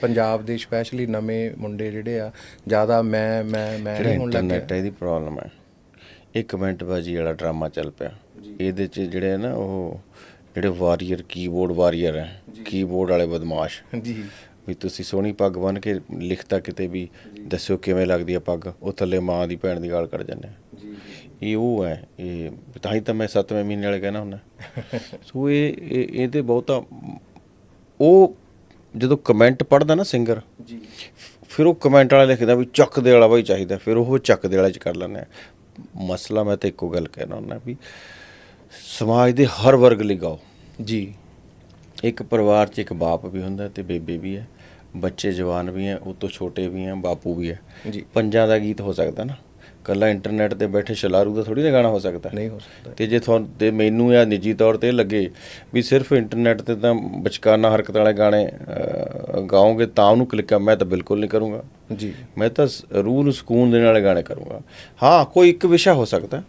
ਪੰਜਾਬ ਦੇ ਸਪੈਸ਼ਲੀ ਨਵੇਂ ਮੁੰਡੇ ਜਿਹੜੇ ਆ ਜ਼ਿਆਦਾ ਮੈਂ ਮੈਂ ਮੈਂ ਨਹੀਂ ਹੋਣ ਲੱਗ ਇੰਟਰਨੈਟ ਗਿਆ। ਇਹਦੀ ਪ੍ਰੋਬਲਮ ਹੈ। ਇਹ ਕਮੈਂਟ ਬਾਜੀ ਵਾਲਾ ਡਰਾਮਾ ਚੱਲ ਪਿਆ। ਇਹਦੇ ਚ ਜਿਹੜੇ ਆ ਨਾ ਉਹ ਜਿਹੜੇ ਵਾਰੀਅਰ ਕੀਬੋਰਡ ਵਾਰੀਅਰ ਹੈ ਕੀਬੋਰਡ ਵਾਲੇ ਬਦਮਾਸ਼। ਜੀ। ਵੀ ਤੁਸੀਂ ਸੋਹਣੀ ਪੱਗ ਬੰਨ ਕੇ ਲਿਖਤਾ ਕਿਤੇ ਵੀ ਦੱਸਿਓ ਕਿਵੇਂ ਲੱਗਦੀ ਹੈ ਪੱਗ ਉਹ ਥੱਲੇ ਮਾਂ ਦੀ ਭੈਣ ਦੀ ਗਾਲ ਕੱਢ ਜਾਂਦੇ ਆ। ਜੀ ਇਹ ਉਹ ਹੈ ਇਹ ਤਾਂ ਹੀ ਤਾਂ ਮੈਂ 7ਵੇਂ ਮਹੀਨੇ ਵਾਲੇ ਕਹਿਣਾ ਹੁੰਦਾ। ਸੋ ਇਹ- ਇਹਦੇ ਬਹੁਤਾ ਉਹ ਜਦੋਂ ਕਮੈਂਟ ਪੜਦਾ ਨਾ ਸਿੰਗਰ ਜੀ। ਫਿਰ ਉਹ ਕਮੈਂਟ ਵਾਲਾ ਲਿਖਦਾ ਵੀ ਚੱਕ ਦੇ ਵਾਲਾ ਬਾਈ ਚਾਹੀਦਾ ਫਿਰ ਉਹ ਚੱਕ ਦੇ ਵਾਲਾ ਚ ਕਰ ਲੈਂਦੇ ਆ। ਮਸਲਾ ਮੈਂ ਤਾਂ ਇੱਕੋ ਗੱਲ ਕਹਿਣਾ ਹੁੰਦਾ ਵੀ ਸਮਾਜ ਦੇ ਹਰ ਵਰਗ ਲਈ ਗਾਓ। ਜੀ। ਇੱਕ ਪਰਿਵਾਰ 'ਚ ਇੱਕ ਬਾਪ ਵੀ ਹੁੰਦਾ ਤੇ ਬੇਬੇ ਵੀ ਹੈ ਬੱਚੇ ਜਵਾਨ ਵੀ ਹੈ ਉਹ ਤੋਂ ਛੋਟੇ ਵੀ ਹੈ ਬਾਪੂ ਵੀ ਹੈ। ਜੀ। ਪੰਜਾਂ ਦਾ ਗੀਤ ਹੋ ਸਕਦਾ ਨਾ। ਕੱਲਾ ਇੰਟਰਨੈਟ ਤੇ ਬੈਠੇ ਸ਼ਲਾਰੂ ਦਾ ਥੋੜੀ ਨਾ ਗਾਣਾ ਹੋ ਸਕਦਾ। ਨਹੀਂ ਹੋ ਸਕਦਾ। ਤੇ ਜੇ ਤੁਹਾਨੂੰ ਤੇ ਮੈਨੂੰ ਜਾਂ ਨਿੱਜੀ ਤੌਰ ਤੇ ਇਹ ਲੱਗੇ ਵੀ ਸਿਰਫ ਇੰਟਰਨੈਟ ਤੇ ਤਾਂ ਬਚਕਾਨਾ ਹਰਕਤ ਵਾਲੇ ਗਾਣੇ ਗਾਓਗੇ ਤਾਂ ਉਹਨੂੰ ਕਲਿੱਕ ਮੈਂ ਤਾਂ ਬਿਲਕੁਲ ਨਹੀਂ ਕਰੂੰਗਾ। ਜੀ। ਮੈਂ ਤਾਂ ਰੂਹ ਨੂੰ ਸਕੂਨ ਦੇਣ ਵਾਲੇ ਗਾਣੇ ਕਰੂੰਗਾ। ਹਾਂ ਕੋਈ ਇੱਕ ਵਿਸ਼ਾ ਹੋ ਸਕਦਾ।